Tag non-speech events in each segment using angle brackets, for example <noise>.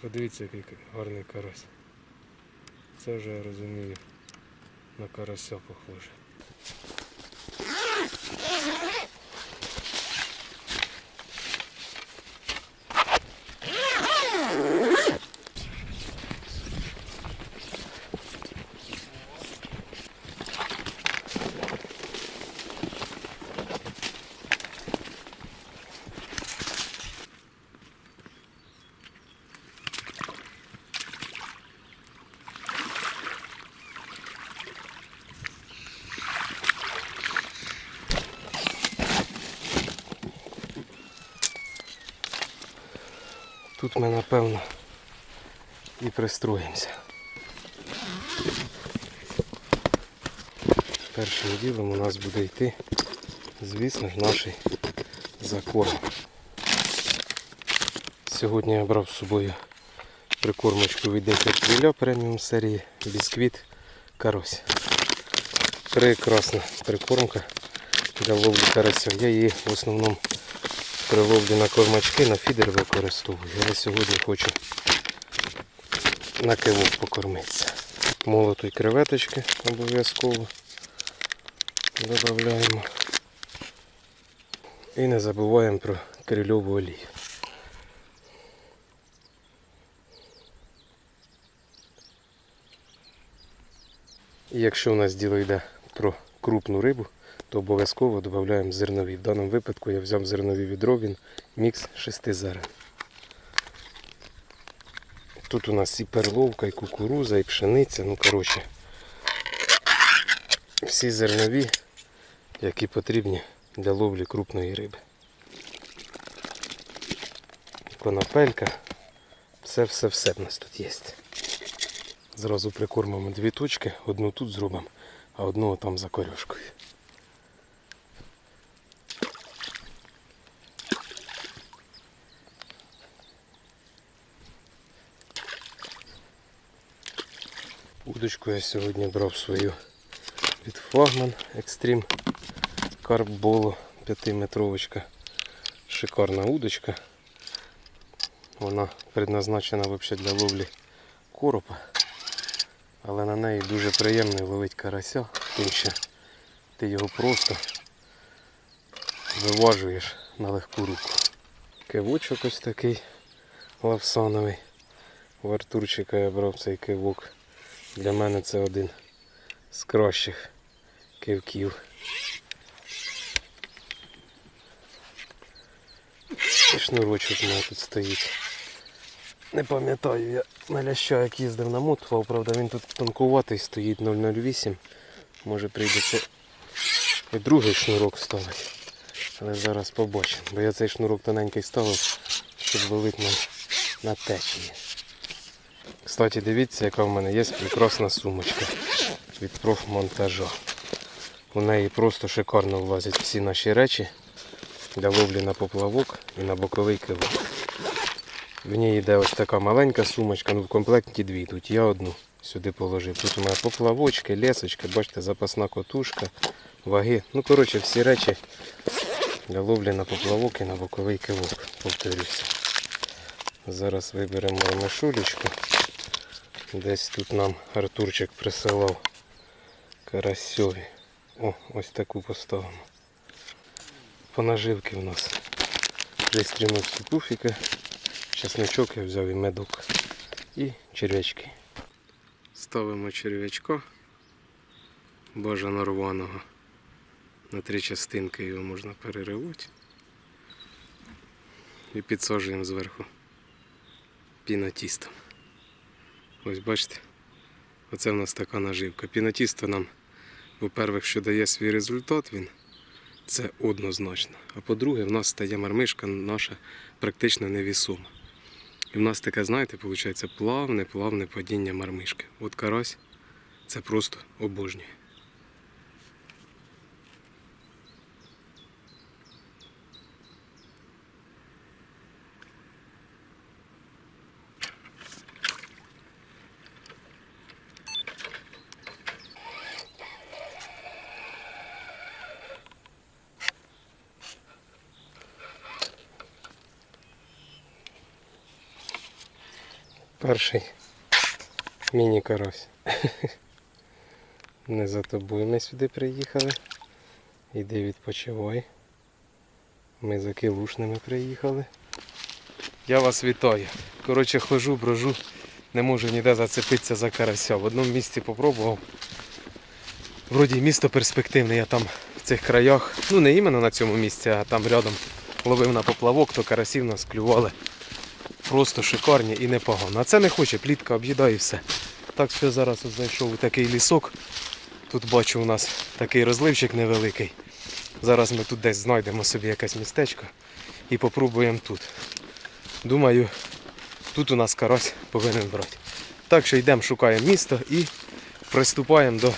Подивіться, який гарний карась. Це вже я розумію на карася похоже. Тут ми напевно і пристроїмося. Першим ділом у нас буде йти, звісно наш закорм. Сьогодні я брав з собою прикормочку від Інтерквіля преміум серії Бісквіт Карось. Прекрасна прикормка для ловлі карася. Я її в основному при ловлі на кормачки на фідер використовую. Але сьогодні хочу на кивок покормитися. Молотої креветочки обов'язково додаємо. І не забуваємо про крильову олію. І якщо у нас діло йде про крупну рибу, то обов'язково додаємо зернові. В даному випадку я взяв зернові відро, він мікс шести зерен. Тут у нас і перловка, і кукуруза, і пшениця, ну коротше. Всі зернові, які потрібні для ловлі крупної риби. Конопелька, все-все-все в нас тут є. Зразу прикормимо дві точки, одну тут зробимо, а одну там за корюшкою. Удочку я сьогодні брав свою від флагман Extreme Carp 5-метровочка. Шикарна удочка. Вона предназначена взагалі для ловлі коропа. Але на неї дуже приємно ловити карася, тим що ти його просто виважуєш на легку руку. Кивочок ось такий лавсановий. У Артурчика я брав цей кивок. Для мене це один з кращих кивків. І шнурочок у мене тут стоїть. Не пам'ятаю, я на ляща як їздив намотував, правда він тут тонкуватий стоїть 008. Може прийдеться і другий шнурок ставити. Але зараз побачимо. Бо я цей шнурок тоненький ставив, щоб ловити на, на течії. Кстати, дивіться, яка в мене є прекрасна сумочка від профмонтажа. У неї просто шикарно влазять всі наші речі для ловлі на поплавок і на боковий кивок. В ній йде ось така маленька сумочка, ну в комплекті дві. Тут я одну сюди положив. Тут у мене поплавочки, лесочки, бачите, запасна котушка, ваги. Ну, коротше, всі речі для ловлі на поплавок і на боковий кивок, повторюся. Зараз виберемо мишулечку. Десь тут нам Артурчик присилав карасьові. О, ось таку поставимо. По наживки в нас. Пристрінувся пуфіка, чесничок я взяв і медок. І черв'ячки. Ставимо черв'ячка бажано рваного. На три частинки його можна переривати. І підсаджуємо зверху пінотістом. Ось бачите, оце в нас така наживка. Пінотісто нам, по-перше, що дає свій результат, він це однозначно. А по-друге, в нас стає мармишка наша практично невісома. І в нас таке, знаєте, виходить, плавне, плавне падіння мармишки. От карась це просто обожнює. Перший міні-карась. <laughs> Не за тобою ми сюди приїхали. Іди відпочивай. Ми за килушними приїхали. Я вас вітаю. Коротше, хожу, брожу, не можу ніде зацепитися за карася. В одному місці попробував. Вроді місто перспективне, я там в цих краях, ну не іменно на цьому місці, а там рядом ловив на поплавок, то карасів нас клювали. Просто шикарні і непогано. А це не хоче, плітка об'їдає і все. Так що зараз у такий лісок. Тут бачу у нас такий розливчик невеликий. Зараз ми тут десь знайдемо собі якесь містечко і попробуємо тут. Думаю, тут у нас карась повинен брати. Так що йдемо, шукаємо місто і приступаємо до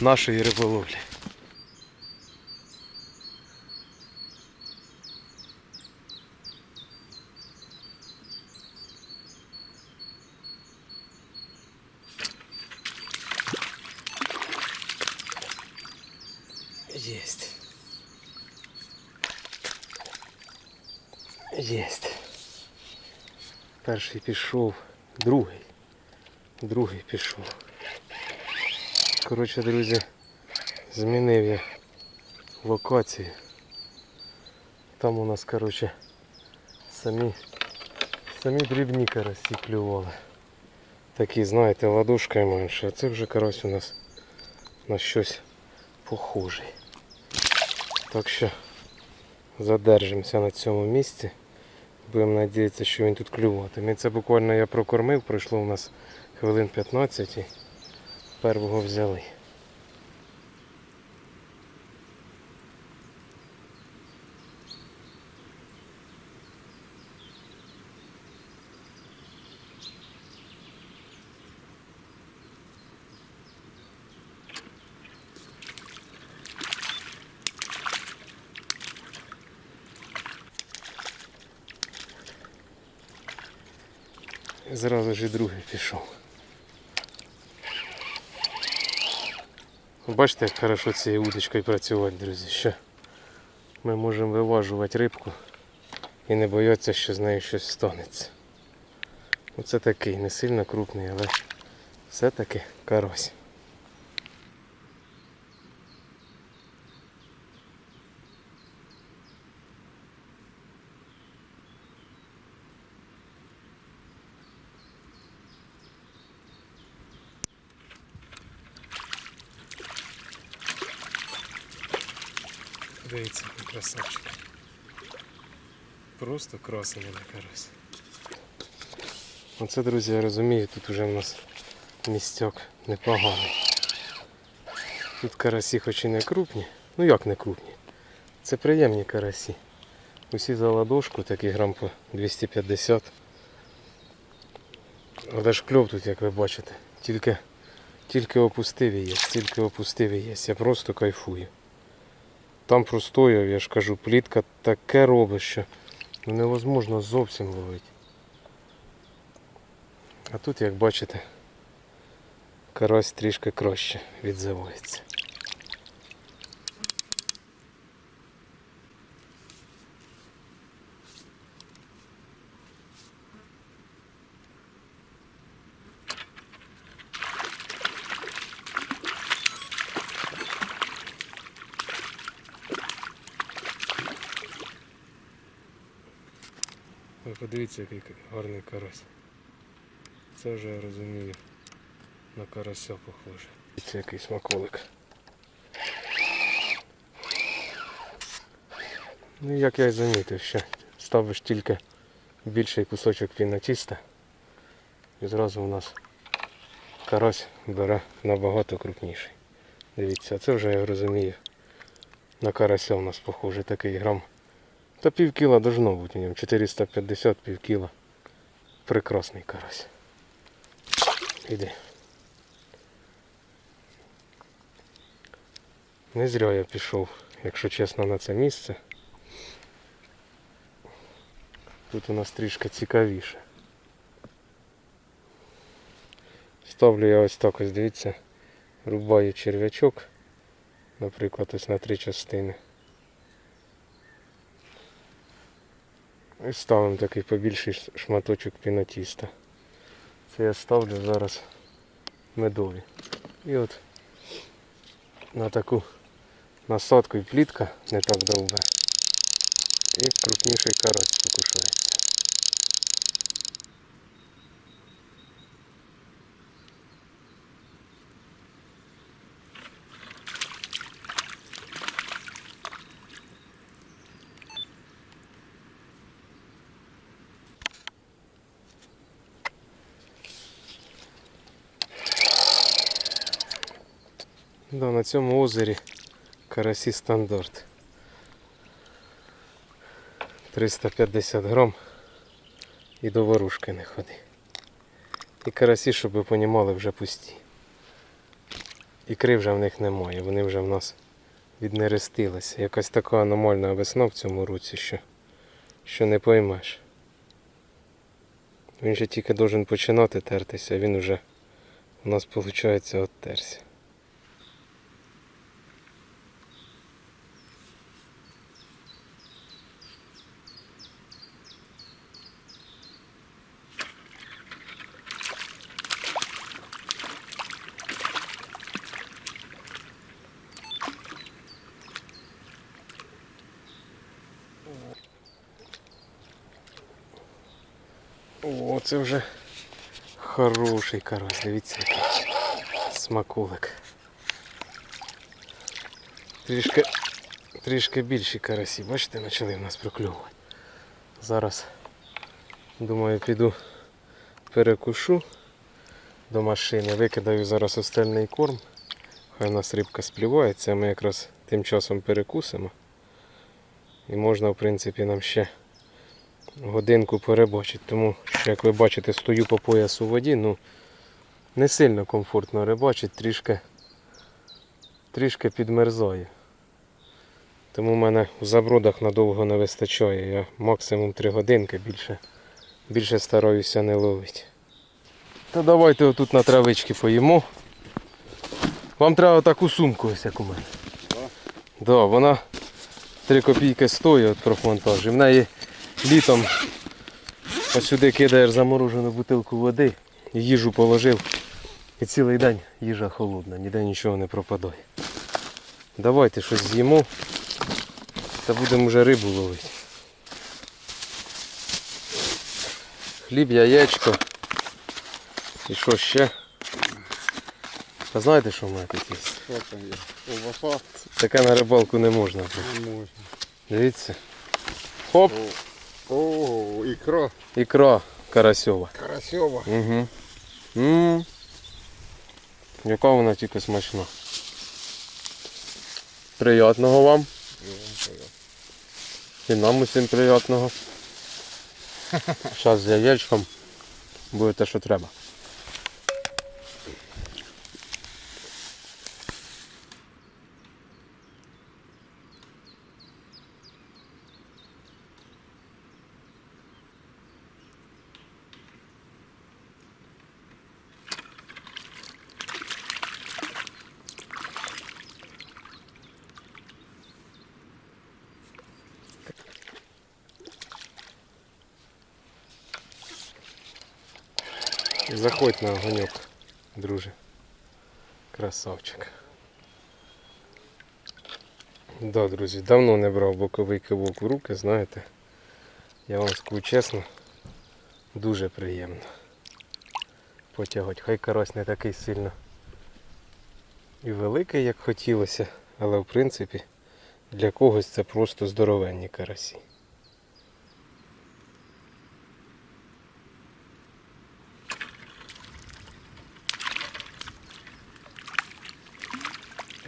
нашої риболовлі. Перший пішов, другий. Другий пішов. Коротше, друзі, змінив я локацію. Там у нас, коротше, самі, самі дрібні карасі клювали. Такі, знаєте, ладошкою менше. А це вже карась у нас на щось похожий. Так що задержимося на цьому місці. Будемо надіятися, що він тут клюватиме. Це буквально я прокормив, пройшло у нас хвилин 15 і первого взяли. І Зразу ж і другий пішов. Бачите, як хорошо цією удочкою працювати, друзі. Що ми можемо виважувати рибку і не боятися, що з нею щось станеться. Оце такий, не сильно крупний, але все-таки карась. Дивіться, який красавчик. Просто красення на карась. Оце, друзі, я розумію, тут вже в нас містяк непоганий. Тут карасі хоч і не крупні. Ну як не крупні? Це приємні карасі. Усі за ладошку, такі грам по 250. Але ж кльов тут, як ви бачите, тільки, тільки опустиві є, тільки опустиві є. Я просто кайфую. Там простояв, я ж кажу, плітка таке робить, що ну, невозможно зовсім ловити. А тут, як бачите, карась трішки краще відзивається. Подивіться, який гарний карась. Це вже я розумію. На карася похоже. Це який смаколик. Ну як я і замітив, що ставиш тільки більший кусочок пінатіста і зразу у нас карась бере набагато крупніший. Дивіться, це вже я розумію. На карася у нас похоже такий грам. Та пів кіла должно бути у ньому. 450 пів кіла. Прекрасний карась. Іди. Не зря я пішов, якщо чесно, на це місце. Тут у нас трішки цікавіше. Ставлю я ось так ось, дивіться, рубаю черв'ячок, наприклад, ось на три частини. І ставимо такий побільший шматочок пінотіста. Це я ставлю зараз медові. І от на таку насадку і плітка не так довга. І крупніший карась покушається. Да, на цьому озері карасі стандарт. 350 грам і до ворушки не ходи. І карасі, щоб ви понімали, вже пусті. Ікри вже в них немає, вони вже в нас віднерестилися. Якась така аномальна весна в цьому році, що, що не поймеш. Він же тільки должен починати тертися, а він вже у нас виходить оттерся. О, це вже хороший карась, дивіться який смаколик. Трішки, трішки більші карасі, бачите, почали в нас прокльовувати. Зараз, думаю, піду перекушу до машини, викидаю зараз остальний корм. Хай у нас рибка сплівається, ми якраз тим часом перекусимо. І можна, в принципі, нам ще годинку перебачити. Тому що, як ви бачите, стою по пояс у воді, ну не сильно комфортно рибачить, трішки, трішки підмерзає. Тому в мене в забродах надовго не вистачає. Я максимум 3 годинки більше, більше стараюся не ловити. Та давайте отут на травички поїмо. Вам треба таку сумку, ось як у мене. Да, вона 3 копійки стоїть от профмонтажу. В неї літом ось сюди кидаєш заморожену бутилку води, їжу положив і цілий день їжа холодна, ніде нічого не пропадає. Давайте щось з'їмо та будемо вже рибу ловити. Хліб, яєчко. І що ще? А знаєте, що в мене? Ковбаса Таке на рибалку не можна. не можна. Дивіться. Хоп! О, ікра Ікра карасьова. карасьова. Угу. м Яка вона тільки смачна. Приятного вам. І нам усім приятного. <laughs> Зараз з яєчком буде те, що треба. Заходь на огоньок, друже. Красавчик. Да, друзі, давно не брав боковий кивок в руки, знаєте. Я вам скажу чесно, дуже приємно потягати. Хай карась не такий сильно і великий, як хотілося, але в принципі для когось це просто здоровенні карасі.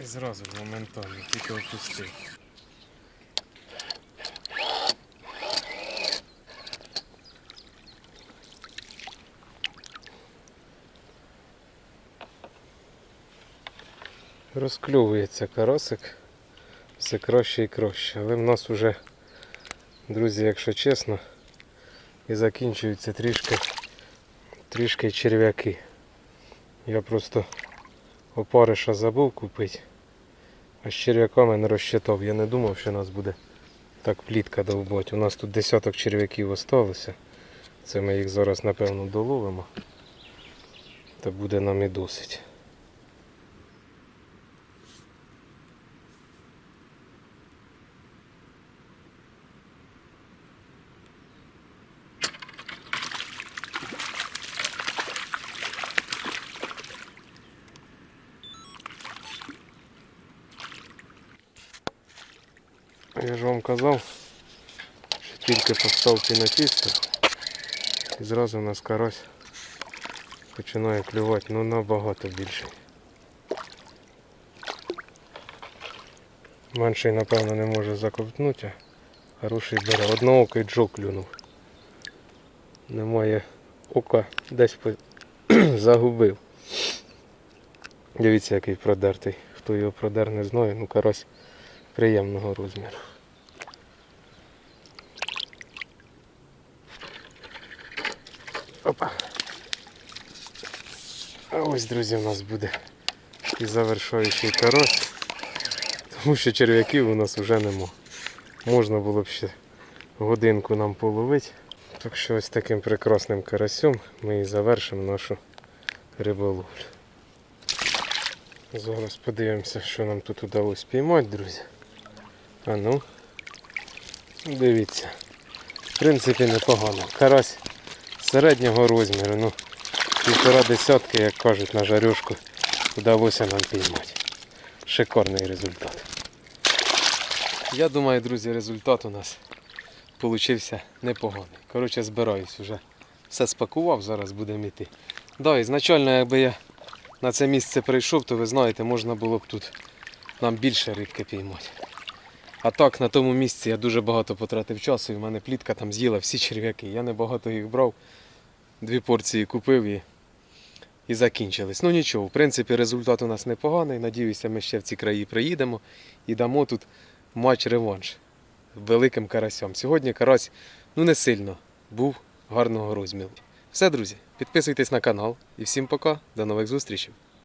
І зразу моментально, тільки опустив. Розкльовується карасик все краще і краще. Але в нас уже, друзі, якщо чесно, і закінчуються трішки, трішки черв'яки. Я просто опариша забув купити, а з черв'яками не розчитав. Я не думав, що нас буде так плітка довбать. У нас тут десяток черв'яків осталося. Це ми їх зараз напевно доловимо. Та буде нам і досить. Я ж вам казав, що тільки поставки на чистку, і зразу у нас карась починає клювати, ну набагато більше. Менший, напевно, не може заковтнути, а хороший бере. Одноокий джо клюнув. Немає ока, десь по- <clears throat> загубив. Дивіться, який продертий. Хто його продер, не знає, ну карась приємного розміру. Опа. А ось, друзі, у нас буде і завершаючий карась. Тому що черв'яків у нас вже нема. Можна було б ще годинку нам половити. Так що ось таким прекрасним карасем ми і завершимо нашу риболовлю. Зараз подивимося, що нам тут вдалося піймати, друзі. А ну, дивіться. В принципі, непогано. Карась середнього розміру, ну, півтора десятки, як кажуть, на жарюшку вдалося нам піймати. Шикарний результат. Я думаю, друзі, результат у нас получився непоганий. Коротше, збираюсь вже. Все спакував, зараз будемо йти. Да, ізначально, якби я на це місце прийшов, то ви знаєте, можна було б тут нам більше рибки піймати. А так, на тому місці я дуже багато потратив часу, і в мене плітка там з'їла всі черв'яки. Я не багато їх брав, дві порції купив і, і закінчились. Ну нічого, в принципі, результат у нас непоганий. Надіюся, ми ще в ці краї приїдемо і дамо тут матч-реванш великим карасям. Сьогодні карась ну не сильно був гарного розміру. Все, друзі, підписуйтесь на канал і всім пока, до нових зустрічей.